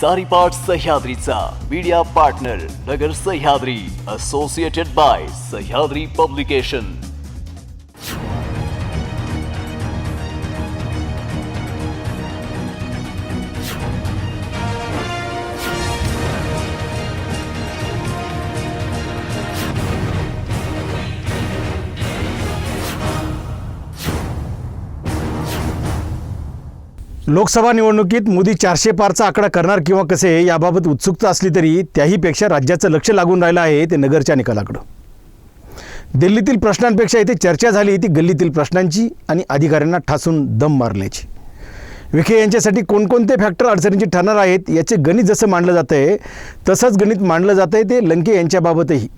सारीपाट सह्याद्रीचा. Media partner Nagar Sahyadri associated by Sahyadri publication Lok Sabha निवडणुकीत मोदी चारशे पारचा आकडा करणार किंवा कसे याबाबत उत्सुकता असली तरी त्याहीपेक्षा राज्याचं लक्ष लागून राहिलं आहे ते नगरच्या निकालाकडं. दिल्लीतील प्रश्नांपेक्षा इथे चर्चा झाली ती गल्लीतील प्रश्नांची आणि अधिकाऱ्यांना ठासून दम मारल्याची विखे यांच्यासाठी कोणकोणते फॅक्टर अडचणीचे ठरणार आहेत याचे गणित जसं मांडलं जातं आहे तसंच गणित मांडलं जातं आहे ते लंके यांच्याबाबतही.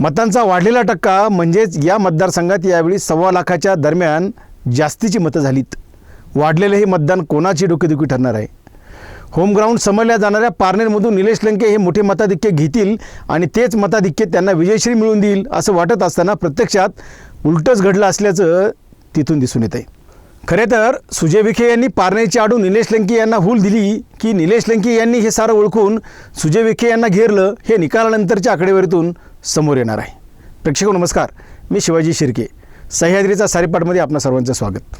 मतांचा वाढलेला टक्का म्हणजेच या मतदारसंघात यावेळी सव्वा लाखाच्या दरम्यान जास्तीची मतं झालीत. वाढलेलं हे मतदान कोणाची डोकेदुखी ठरणार आहे? होमग्राऊंड समजल्या जाणाऱ्या पारनेरमधून निलेश लंके हे मोठे मताधिक्य घेतील आणि तेच मताधिक्य त्यांना विजयश्री मिळवून देईल असं वाटत असताना प्रत्यक्षात उलटंच घडलं असल्याचं तिथून दिसून येत आहे खरे तर सुजय विखे यांनी पारनेरची आडून निलेश लंके यांना हूल दिली की निलेश लंके यांनी हे सारं ओळखून सुजय विखे यांना घेरलं हे निकालानंतरच्या आकडेवारीतून समोर येणार आहे. प्रेक्षक नमस्कार मी शिवाजी शिर्के. सह्याद्रीचा सारेपाठमध्ये आपणा सर्वांचं स्वागत.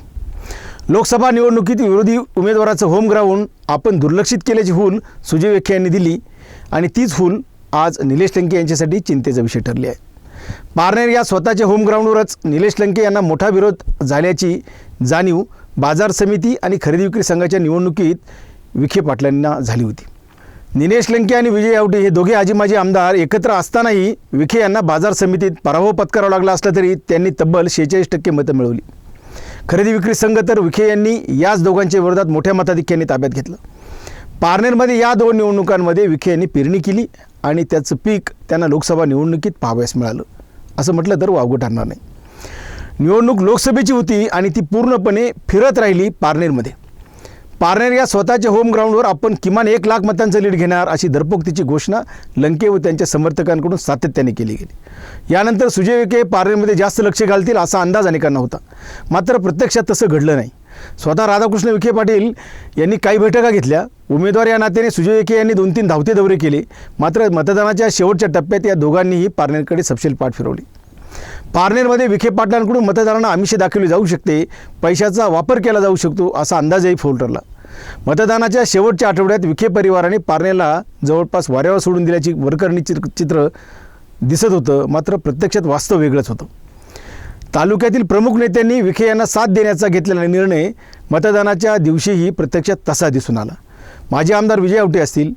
लोकसभा निवडणुकीत विरोधी उमेदवाराचं होम ग्राउंड आपण दुर्लक्षित केल्याची हूल सुजय विखे यांनी दिली. आणि तीच हूल आज निलेश लंके यांच्यासाठी चिंतेचा विषय ठरली आहे पारनेर या स्वतःच्या होमग्राउंडवरच निलेश लंके यांना मोठा विरोध झाल्याची जाणीव बाजार समिती आणि खरेदी विक्री संघाच्या निवडणुकीत विखे पाटलांना झाली होती. निलेश लंके आणि विजय आवटे हे दोघे आजीमाजी आमदार एकत्र असतानाही विखे यांना बाजार समितीत पराभव पत्करावा लागला असला तरी त्यांनी तब्बल शेहेचाळीस टक्के मतं मिळवली. खरेदी विक्री संघ तर विखे यांनी याच दोघांच्या विरोधात मोठ्या मताधिक्याने ताब्यात घेतलं. पारनेरमध्ये या दोन निवडणुकांमध्ये विखे यांनी पेरणी केली आणि त्याचं पीक त्यांना लोकसभा निवडणुकीत पाहावयास मिळालं. असं म्हटलं तर वावगं ठरणार नाही. निवडणूक लोकसभेची होती आणि ती पूर्णपणे फिरत राहिली पारनेरमध्ये. पारनेर या स्वतःच्या होम ग्राउंडवर आपण किमान एक लाख मतांचं लीड घेणार अशी दरपोक्तीची घोषणा लंके व त्यांच्या समर्थकांकडून सातत्याने केली गेली. यानंतर सुजय विखे पारनेरमध्ये जास्त लक्ष घालतील असा अंदाज अनेकांना होता. मात्र प्रत्यक्षात तसं घडलं नाही. स्वतः राधाकृष्ण विखे पाटील यांनी काही बैठका घेतल्या. उमेदवार या नात्याने सुजय विखे यांनी दोन तीन धावते दौरे केले. मात्र मतदानाच्या शेवटच्या टप्प्यात या दोघांनीही पारनेरकडे सपशेल पाठ फिरवली. पारनेरमध्ये विखे पाटलांकडून मतदारांना आमिषे दाखवली जाऊ शकते पैशाचा वापर केला जाऊ शकतो असा अंदाजही फोल मतदानाच्या शेवटच्या आठवड्यात विखे परिवाराने पारनेरला जवळपास वाऱ्यावर सोडून दिल्याची वरकरणी चित्र चित्र दिसत होतं मात्र प्रत्यक्षात वास्तव वेगळंच होतं. तालुक्यातील प्रमुख नेत्यांनी विखे यांना साथ देण्याचा घेतलेला निर्णय मतदानाच्या दिवशीही प्रत्यक्षात तसा दिसून आला. माजी आमदार विजय आवटे असतील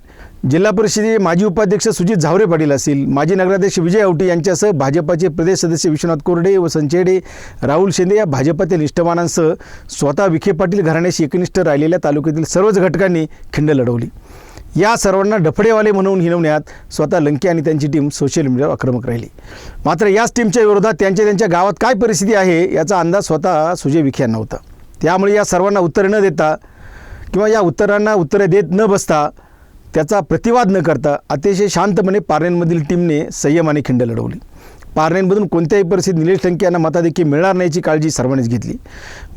जिल्हा परिषदेचे माजी उपाध्यक्ष सुजित झावरे पाटील असतील माजी नगराध्यक्ष विजय आवटे यांच्यासह भाजपाचे प्रदेश सदस्य विश्वनाथ कोरडे व संचेडे राहुल शिंदे या भाजपातील निष्ठवानांसह स्वतः विखे पाटील घराण्याशी एकनिष्ठ राहिलेल्या तालुक्यातील सर्वच घटकांनी खिंड लढवली. या सर्वांना डफडेवाले म्हणून हिनवण्यात स्वतः लंके आणि त्यांची टीम सोशल मीडियावर आक्रमक राहिली. मात्र याच टीमच्या विरोधात त्यांच्या त्यांच्या गावात काय परिस्थिती आहे याचा अंदाज स्वतः सुजय विखे यांना होता. त्यामुळे या सर्वांना उत्तर न देता किंवा या उत्तरांना उत्तरे देत न बसता त्याचा प्रतिवाद न करता अतिशय शांतपणे पारनेरमधील टीमने संयमाने खिंड लढवली. पारनेरमधून कोणत्याही परिस्थितीत निलेश टंके यांना मताधिक्य मिळणार नाहीची काळजी सर्वांनीच घेतली.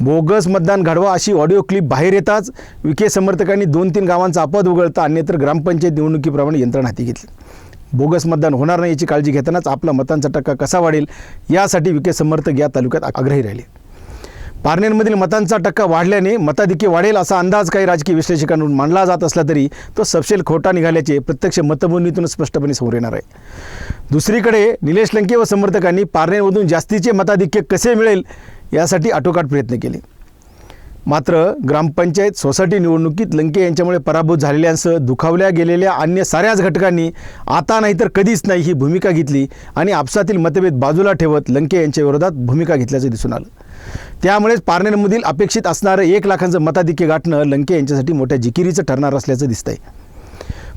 बोगस मतदान घडवा अशी ऑडिओ क्लिप बाहेर येताच विखे समर्थकांनी दोन तीन गावांचा अपवाद वगळता अन्यत्र ग्रामपंचायत निवडणुकीप्रमाणे यंत्रणा हाती घेतली. बोगस मतदान होणार नाही याची काळजी घेतानाच आपला मतांचा टक्का कसा वाढेल यासाठी विखे समर्थक या तालुक्यात आग्रही राहिले. पारनेरमधील मतांचा टक्का वाढल्याने मताधिक्य वाढेल असा अंदाज काही राजकीय विश्लेषकांकडून मांडला जात असला तरी तो सपशेल खोटा निघाल्याचे प्रत्यक्ष मतमोजणीतून स्पष्टपणे समोर येणार आहे. दुसरीकडे निलेश लंके व समर्थकांनी पारनेरमधून जास्तीचे मताधिक्य कसे मिळेल यासाठी आटोकाट प्रयत्न केले. मात्र ग्रामपंचायत सोसायटी निवडणुकीत लंके यांच्यामुळे पराभूत झालेल्यांसह दुखावल्या गेलेल्या अन्य साऱ्याच घटकांनी आता नाही तर कधीच नाही ही भूमिका घेतली आणि आपसातील मतभेद बाजूला ठेवत लंके यांच्या विरोधात भूमिका घेतल्याचं दिसून आलं. त्यामुळेच पारनेरमधील अपेक्षित असणारं एक लाखांचं मताधिक्य गाठणं लंके यांच्यासाठी मोठ्या जिकिरीचं ठरणार असल्याचं दिसतंय.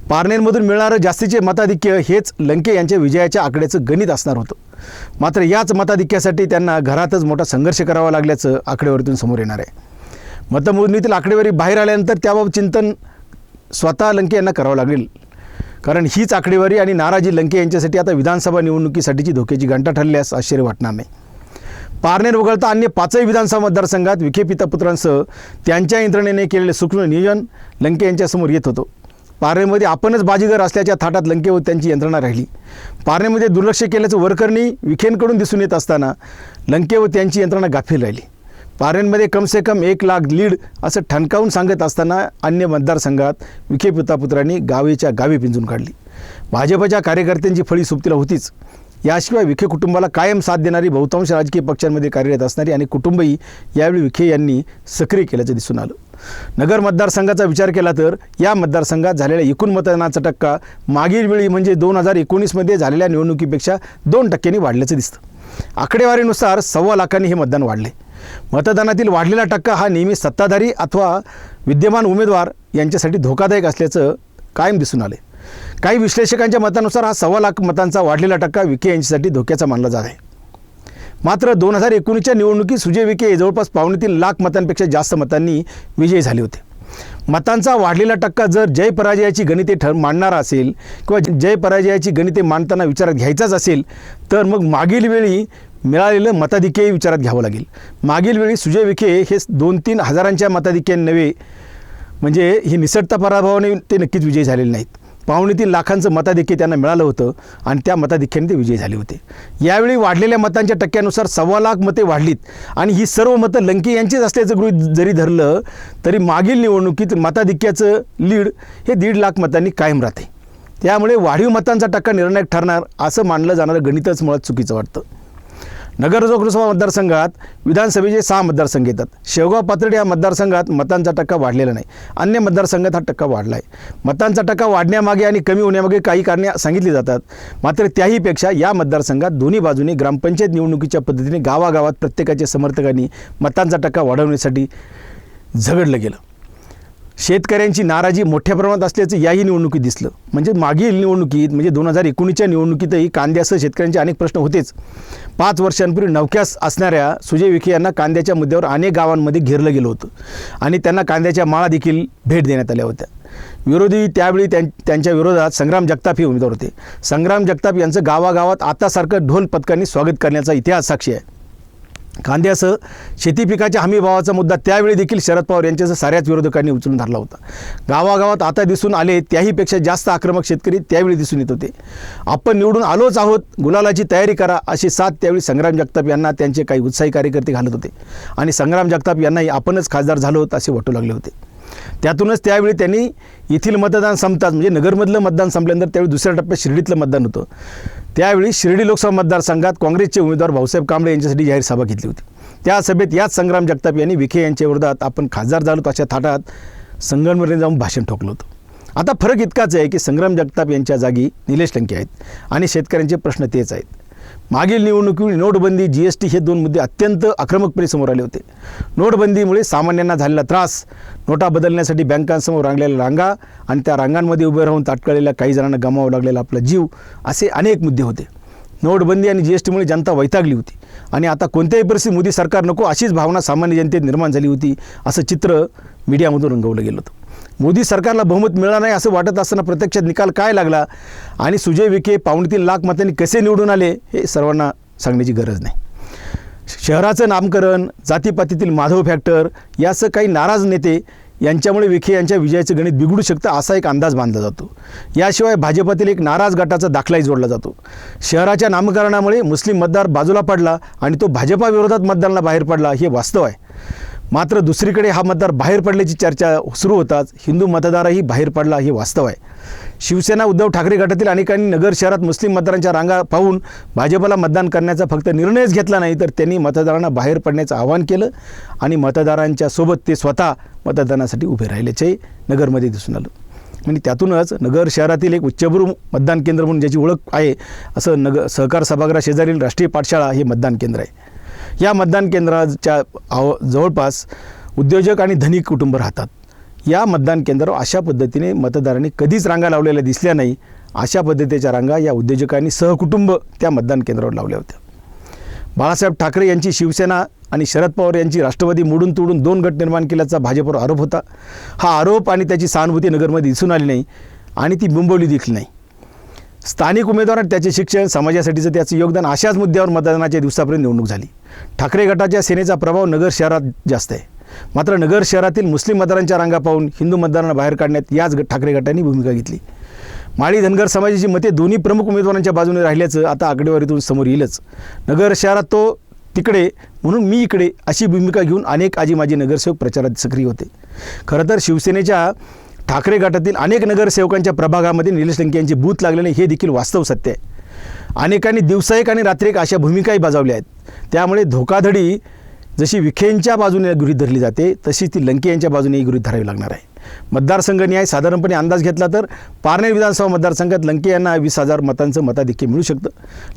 पारनेरमधून मिळणारं जास्तीचे मताधिक्य हेच लंके यांच्या विजयाच्या आकड्याचं गणित असणार होतं. मात्र याच मताधिक्यासाठी त्यांना घरातच मोठा संघर्ष करावा लागल्याचं आकडेवारीतून समोर येणार आहे. मतमोजणीतील आकडेवारी बाहेर आल्यानंतर त्याबाबत चिंतन स्वतः लंके यांना करावं लागेल. कारण हीच आकडेवारी आणि नाराजी लंके यांच्यासाठी आता विधानसभा निवडणुकीसाठीची धोक्याची घंटा ठरल्यास आश्चर्य वाटणार नाही. पारनेर वगळता अन्य पाचही विधानसभा मतदारसंघात विखे पितापुत्रांसह त्यांच्या यंत्रणेने केलेले सूक्ष्म नियोजन लंके यांच्यासमोर येत होतं. पारनेमध्ये आपणच बाजीगर असल्याच्या थाटात लंके व त्यांची यंत्रणा राहिली. पारनेमध्ये दुर्लक्ष केल्याचं वरकरणी विखेंकडून दिसून येत असताना लंके व त्यांची यंत्रणा गाफील राहिली. पारेंमध्ये कमसे कम एक लाख लीड असं ठणकावून सांगत असताना अन्य मतदारसंघात विखे पितापुत्रांनी गावीच्या गावी पिंजून काढली. भाजपच्या कार्यकर्त्यांची फळी सुप्तीला होतीच. याशिवाय विखे कुटुंबाला कायम साथ देणारी बहुतांश राजकीय पक्षांमध्ये कार्यरत असणारी आणि कुटुंबही यावेळी विखे यांनी सक्रिय केल्याचं दिसून आलं. नगर मतदारसंघाचा विचार केला तर या मतदारसंघात झालेल्या एकूण मतदानाचा टक्का मागील वेळी म्हणजे दोन हजार एकोणीसमध्ये झालेल्या निवडणुकीपेक्षा दोन टक्क्यांनी वाढल्याचं दिसतं. आकडेवारीनुसार सव्वा लाखांनी हे मतदान वाढले. मतदानातील वाढलेला टक्का हा नेहमी सत्ताधारी अथवा विद्यमान उमेदवार यांच्यासाठी धोकादायक असल्याचं कायम दिसून आले काही विश्लेषकांच्या मतानुसार हा सव्वा लाख मतांचा वाढलेला टक्का विखे यांच्यासाठी धोक्याचा मानला जात आहे. मात्र दोन हजार एकोणीसच्या निवडणुकीत सुजय विखे जवळपास पावणे तीन लाख मतांपेक्षा जास्त मतांनी विजयी झाले होते. मतांचा वाढलेला टक्का जर जय पराजयाची गणिते ठर मांडणारा असेल किंवा जय पराजयाची गणिते मांडताना विचारात घ्यायचाच असेल तर मग मागील वेळी मिळालेलं मताधिक्यही विचारात घ्यावं लागेल. मागील वेळी सुजय विखे हे दोन तीन हजारांच्या मताधिक्याने नव्हे म्हणजे ही निसटता पराभवाने ते नक्कीच विजयी झालेले नाहीत. पावणे तीन लाखांचं मताधिक्य त्यांना मिळालं होतं आणि त्या मताधिक्याने ते विजयी झाले होते. यावेळी वाढलेल्या मतांच्या टक्क्यानुसार सव्वा लाख मते वाढलीत आणि ही सर्व मतं लंके यांचीच असल्याचं गृहित जरी धरलं तरी मागील निवडणुकीत मताधिक्याचं लीड हे दीड लाख मतांनी कायम राहते. त्यामुळे वाढीव मतांचा टक्का निर्णायक ठरणार असं मानलं जाणारं गणितच मुळात चुकीचं वाटतं. नगर लोकसभा मतदारसंघात विधानसभेचे सहा मतदारसंघ येतात. शेवगाव पाथर्डी या मतदारसंघात मतांचा टक्का वाढलेला नाही. अन्य मतदारसंघात हा टक्का वाढला आहे मतांचा टक्का वाढण्यामागे आणि कमी होण्यामागे काही कारणे सांगितली जातात. मात्र त्याहीपेक्षा या मतदारसंघात दोन्ही बाजूने ग्रामपंचायत निवडणुकीच्या पद्धतीने गावागावात प्रत्येकाच्या समर्थकांनी मतांचा टक्का वाढवण्यासाठी झगडलं गेलं. शेतकऱ्यांची नाराजी मोठ्या प्रमाणात असल्याचं याही निवडणुकीत दिसलं. म्हणजे मागील निवडणुकीत म्हणजे दोन हजार एकोणीसच्या निवडणुकीतही कांद्यासह शेतकऱ्यांचे अनेक प्रश्न होतेच. पाच वर्षांपूर्वी नवक्यास असणाऱ्या सुजय विखे यांना कांद्याच्या मुद्द्यावर अनेक गावांमध्ये घेरलं गेलं होतं आणि त्यांना कांद्याच्या माळा देखील भेट देण्यात आल्या होत्या. विरोधी त्यावेळी त्यां त्यांच्या विरोधात संग्राम जगताप हे उमेदवार होते. संग्राम जगताप यांचं गावागावात आतासारखं ढोल पथकांनी स्वागत करण्याचा इतिहास साक्षी आहे. कांद्यासह शेती पिकाच्या हमी भावाचा मुद्दा त्यावेळी देखील शरद पवार यांच्यासह साऱ्याच विरोधकांनी उचलून धरला होता. गावागावात आता दिसून आले त्याहीपेक्षा जास्त आक्रमक शेतकरी त्यावेळी दिसून येत होते. आपण निवडून आलोच आहोत गुलालाची तयारी करा अशी साथ त्यावेळी संग्राम जगताप यांना त्यांचे काही उत्साही कार्यकर्ते घालत होते. आणि संग्राम जगताप यांनाही आपणच खासदार झालो आहोत असे वाटू लागले होते. त्यातूनच त्यावेळी त्यांनी येथील मतदान संपताच म्हणजे नगरमधलं मतदान संपल्यानंतर त्यावेळी दुसऱ्या टप्प्यात शिर्डीतलं मतदान होतं. त्यावेळी शिर्डी लोकसभा मतदारसंघात काँग्रेसचे उमेदवार भाऊसाहेब कांबळे यांच्यासाठी जाहीर सभा घेतली होती. त्या सभेत याच संग्राम जगताप यांनी विखे यांच्या विरोधात आपण खासदार झालो अशा थाटात संगमनेरने जाऊन भाषण ठोकलं होतं. आता फरक इतकाच आहे की संग्राम जगताप यांच्या जागी निलेश लंके आहेत आणि शेतकऱ्यांचे प्रश्न तेच आहेत. मागील निवडणुकीत नोटबंदी जी एस टी हे दोन मुद्दे अत्यंत आक्रमकपणे समोर आले होते. नोटबंदीमुळे सामान्यांना झालेला त्रास नोटा बदलण्यासाठी बँकांसमोर रांगलेल्या रांगा आणि त्या रांगांमध्ये उभे राहून ताटकळलेल्या काही जणांना गमावं लागलेला आपला जीव असे अनेक मुद्दे होते. नोटबंदी आणि जी एस टीमुळे जनता वैतागली होती आणि आता कोणत्याही परिस्थितीत मोदी सरकार नको अशीच भावना सामान्य जनतेत निर्माण झाली होती असं चित्र मीडियामधून रंगवलं गेलं होतं. मोदी सरकारला बहुमत मिळणार नाही असं वाटत असताना प्रत्यक्षात निकाल काय लागला? आणि सुजय विखे पावणेतील लाख मतांनी कसे निवडून आले? हे सर्वांना सांगण्याची गरज नाही. शहराचं नामकरण जातीपातीतील माधव फॅक्टर यासह काही नाराज नेते यांच्यामुळे विखे यांच्या विजयाचं गणित बिघडू शकतं असा एक अंदाज बांधला जातो. याशिवाय भाजपातील एक नाराज गटाचा दाखलाही जोडला जातो. शहराच्या नामकरणामुळे मुस्लिम मतदार बाजूला पडला आणि तो भाजपाविरोधात मतदानाला बाहेर पडला हे वास्तव आहे. मात्र दुसरीकडे हा मतदार बाहेर पडल्याची चर्चा सुरू होताच हिंदू मतदारही बाहेर पडला हे वास्तव आहे. शिवसेना उद्धव ठाकरे गटातील अनेकांनी नगर शहरात मुस्लिम मतदारांच्या रांगा पाहून भाजपला मतदान करण्याचा फक्त निर्णयच घेतला नाही तर त्यांनी मतदारांना बाहेर पडण्याचं आवाहन केलं आणि मतदारांच्या सोबत ते स्वतः मतदानासाठी उभे राहिल्याचे नगरमध्ये दिसून आलं. आणि त्यातूनच नगर शहरातील एक उच्चभ्रू मतदान केंद्र म्हणून ज्याची ओळख आहे असं नगर सहकार सभागृह शेजारील राष्ट्रीय पाठशाळा हे मतदान केंद्र आहे. या मतदान केंद्राच्या आव जवळपास उद्योजक आणि धनिक कुटुंब राहतात. या मतदान केंद्रावर अशा पद्धतीने मतदारांनी कधीच रांगा लावलेल्या दिसल्या नाही अशा पद्धतीच्या रांगा या उद्योजकांनी सहकुटुंब त्या मतदान केंद्रावर लावल्या होत्या. बाळासाहेब ठाकरे यांची शिवसेना आणि शरद पवार यांची राष्ट्रवादी मोडून तोडून दोन गट निर्माण केल्याचा भाजपवर आरोप होता. हा आरोप आणि त्याची सहानुभूती नगरमध्ये दिसून आली नाही आणि ती बिंबवली देखील नाही. स्थानिक उमेदवार त्याचे शिक्षण समाजासाठीचं त्याचं योगदान अशाच मुद्द्यावर मतदानाच्या दिवसापर्यंत निवडणूक झाली. ठाकरे गटाच्या सेनेचा प्रभाव नगर शहरात जास्त आहे. मात्र नगर शहरातील मुस्लिम मतदारांच्या रांगा पाहून हिंदू मतदारांना बाहेर काढण्यात याच ठाकरे गटांनी भूमिका घेतली. माळी धनगर समाजाची मते दोन्ही प्रमुख उमेदवारांच्या बाजूने राहिल्याचं आता आकडेवारीतून समोर येईलच. नगर शहरात तो तिकडे म्हणून मी इकडे अशी भूमिका घेऊन अनेक आजी माजी नगरसेवक प्रचारात सक्रिय होते. खरं तर शिवसेनेच्या ठाकरे गटातील अनेक नगरसेवकांच्या प्रभागामध्ये निलेश लंके यांचे बूथ लागल्याने हे देखील वास्तव सत्य आहे. अनेकांनी दिवसाएक आणि रात्रीक अशा भूमिकाही बजावल्या आहेत. त्यामुळे धोकाधडी जशी विखेंच्या बाजूने गृहीत धरली जाते तशीच ती लंके यांच्या बाजूनेही गृहीत धरावी लागणार आहे. मतदारसंघ न्याय साधारणपणे अंदाज घेतला तर पारनेर विधानसभा मतदारसंघात लंके यांना वीस हजार मतांचं मताधिक्य मिळू शकतं.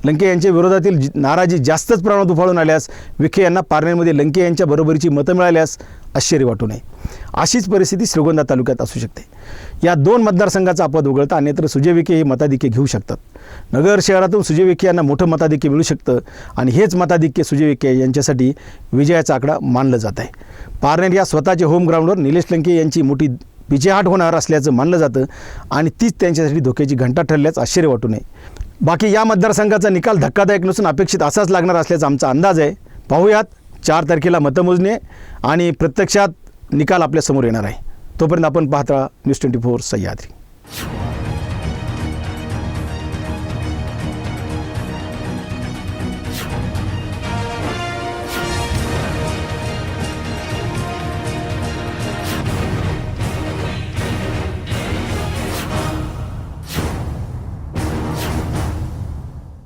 लंके यांच्या विरोधातील जी- नाराजी जास्तच प्रमाणात उफाळून आल्यास विखे यांना पारनेरमध्ये लंके यांच्या बरोबरीची मतं मिळाल्यास आश्चर्य वाटू नये. अशीच परिस्थिती श्रीगोंदा तालुक्यात असू शकते. या दोन मतदारसंघाचा अपवाद वगळता अन्यत्र सुजय विखे हे मताधिक्य घेऊ शकतात. नगर शहरातून सुजय विखे यांना मोठं मताधिक्य मिळू शकतं आणि हेच मताधिक्य सुजय विखे यांच्यासाठी विजयाचा आकडा मानलं जात आहे. पारनेर या स्वतःच्या होमग्राऊंडवर निलेश लंके यांची मोठी विजयहाट होणार असल्याचं मानलं जातं आणि तीच त्यांच्यासाठी धोक्याची घंटा ठरल्याचं आश्चर्य वाटू नये. बाकी या मतदारसंघाचा निकाल धक्कादायक नसून अपेक्षित असाच लागणार असल्याचा आमचा अंदाज आहे. पाहूयात चार तारखेला मतमोजणी आणि प्रत्यक्षात निकाल आपल्यासमोर येणार आहे. तोपर्यंत आपण पाहता न्यूज ट्वेंटी फोर सह्याद्री.